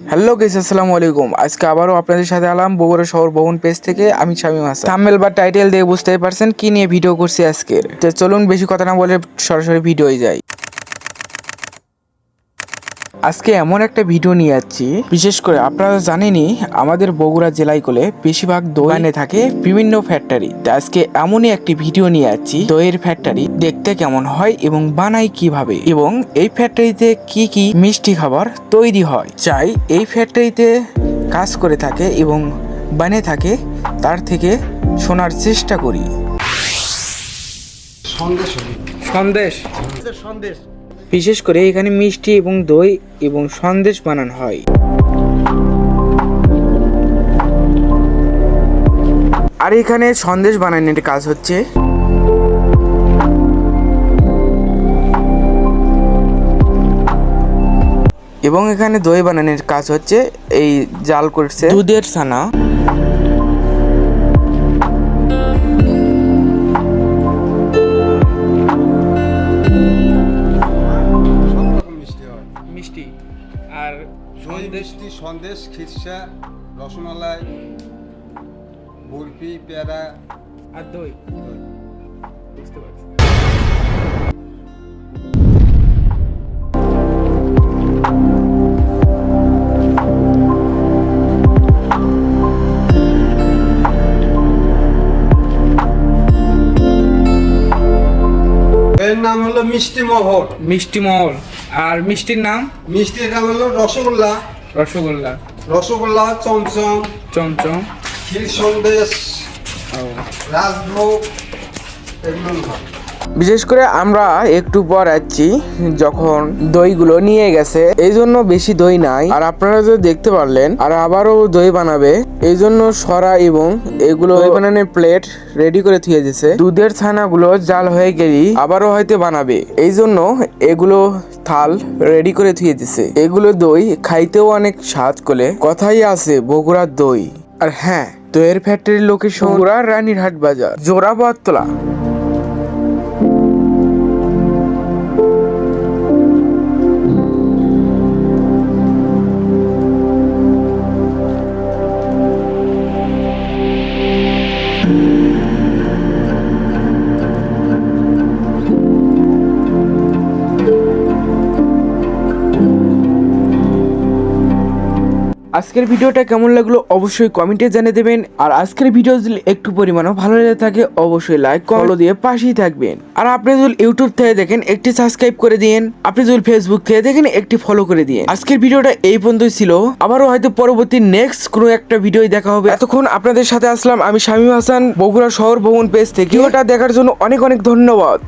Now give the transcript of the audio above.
Hello guess আসসালামু আলাইকুম। আজকে আবারও আপনাদের সাথে আলাম বগুড়া শহর ভবন পেজ থেকে আমি শামীম হাসান। থাম্বেল বা টাইটেল দিয়ে বুঝতেই পারছেন কি নিয়ে ভিডিও করছি আজকের। চলুন বেশি কথা না বলে সরাসরি ভিডিওই যাই। আজকে এমন একটা ভিডিও নিয়ে যাচ্ছি। বিশেষ করে আপনারা জানেনই আমাদের বগুড়া জেলায় কোলে বেশিরভাগ দোকানে থাকে বিভিন্ন ফ্যাক্টরি তো আজকে এমনই একটি ভিডিও নিয়ে যাচ্ছি দইয়ের ফ্যাক্টরি দেখতে কেমন হয় এবং বানায় কীভাবে? এবং এই ফ্যাক্টরিতে কি কি মিষ্টি খাবার তৈরি হয়? চাই এই ফ্যাক্টরিতে কাজ করে থাকে এবং বানিয়ে থাকে তার থেকে শোনার চেষ্টা করি। সন্দেশ। সন্দেশ। সন্দেশ। বিশেষ করে এখানে মিষ্টি এবং দই এবং সন্দেশ বানানো হয়। আর এখানে সন্দেশ বানানোর কাজ হচ্ছে। এবং এখানে দই বানানোর কাজ হচ্ছে, এই জাল করছে। দুধের ছানা। মিষ্টি আর দই মিষ্টি সন্দেশ খিরসা রসমালাই বরফি পেয়ারা আর দই দই। বুঝতে পারছি এর নাম হলো মিষ্টি মহর মিষ্টি মহল। আর মিষ্টির নাম? মিষ্টির নাম হলো রসগোল্লা। রসগোল্লা। রসগোল্লা চমচম। চমচম। ক্ষীর সন্দেশ। রাজভোগ। বিশেষ করে আমরা একটু পর যাচ্ছি যখন দইগুলো নিয়ে গেছে। এই জন্য বেশি দই নাই। আর আপনারা যে দেখতে পারলেন আর আবারও দই বানাবে। এই জন্য সরা এবং এগুলো দই বানানোর প্লেট রেডি করে থুয়ে দিছে। দুধের ছানাগুলো জাল হয়ে গেলেই আবারও হয়তো বানাবে। এই জন্য এগুলো থাল রেডি করে থুয়ে দিছে। এগুলো দই খাইতেও অনেক স্বাদ করে। কথাই আছে বগুড়ার দই। আর হ্যাঁ দইয়ের ফ্যাক্টরির লোকেশন বগুড়া রানীরহাট বাজার। জোড়া জোড়াবাদতলা আজকের ভিডিওটা কেমন লাগল অবশ্যই কমেন্টে জানিয়ে দেবেন। আর আজকের ভিডিও যদি একটু পরিমাণও ভালো লেগে থাকে, অবশ্যই লাইক ফলো দিয়ে পাশেই থাকবেন। আর আপনি যদি ইউটিউব থেকে দেখেন, একটি সাবস্ক্রাইব করে দিন আপনি যদি ফেসবুক থেকে দেখেন, একটি ফলো করে দিন আজকের ভিডিওটা এই পর্যন্তই ছিল। আবারও হয়তো পরবর্তী নেক্সট কোনো একটা ভিডিও দেখা হবে। এতক্ষণ আপনাদের সাথে আসলাম আমি শামীম হাসান, বগুড়া শহর ভবন পেজ থেকে। ভিডিওটা দেখার জন্য অনেক অনেক ধন্যবাদ।